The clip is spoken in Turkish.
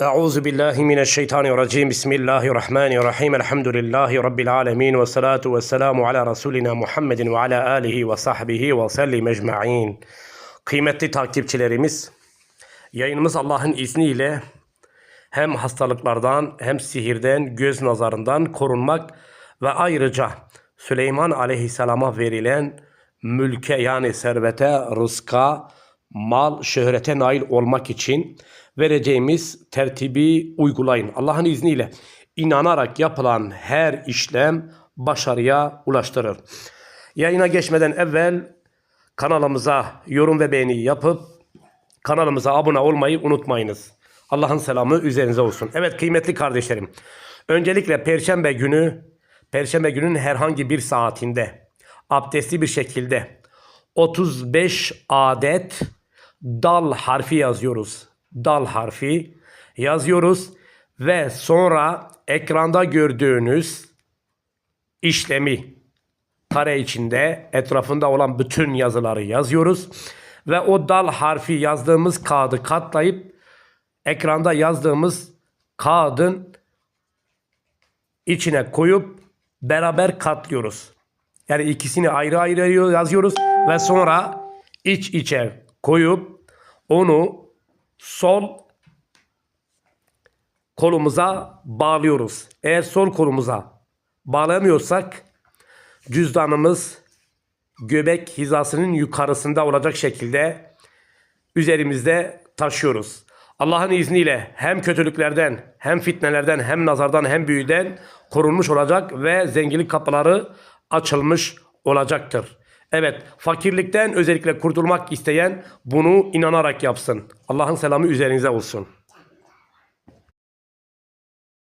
Euzu billahi mineşşeytanirracim. Bismillahirrahmanirrahim. Elhamdülillahi rabbil alamin ve salatu vesselamu ala resulina Muhammedin ve ala alihi ve sahbihi ve sellim ecmaîn. Kıymetli takipçilerimiz, yayınımız Allah'ın izniyle hem hastalıklardan hem sihirden, göz nazarından korunmak ve ayrıca Süleyman Aleyhisselam'a verilen mülke yani servete, rızka, mal, şöhrete nail olmak için vereceğimiz tertibi uygulayın. Allah'ın izniyle inanarak yapılan her işlem başarıya ulaştırır. Yayına geçmeden evvel kanalımıza yorum ve beğeni yapıp kanalımıza abone olmayı unutmayınız. Allah'ın selamı üzerinize olsun. Evet kıymetli kardeşlerim. Öncelikle perşembe günü perşembe günün herhangi bir saatinde abdestli bir şekilde 35 adet dal harfi yazıyoruz. Dal harfi yazıyoruz ve sonra ekranda gördüğünüz işlemi kare içinde etrafında olan bütün yazıları yazıyoruz ve o dal harfi yazdığımız kağıdı katlayıp ekranda yazdığımız kağıdın içine koyup beraber katlıyoruz. Yani ikisini ayrı ayrı yazıyoruz ve sonra iç içe koyup onu sol kolumuza bağlıyoruz. Eğer sol kolumuza bağlamıyorsak cüzdanımız göbek hizasının yukarısında olacak şekilde üzerimizde taşıyoruz. Allah'ın izniyle hem kötülüklerden, hem fitnelerden, hem nazardan, hem büyüden korunmuş olacak ve zenginlik kapıları açılmış olacaktır. Evet, fakirlikten özellikle kurtulmak isteyen bunu inanarak yapsın. Allah'ın selamı üzerinize olsun.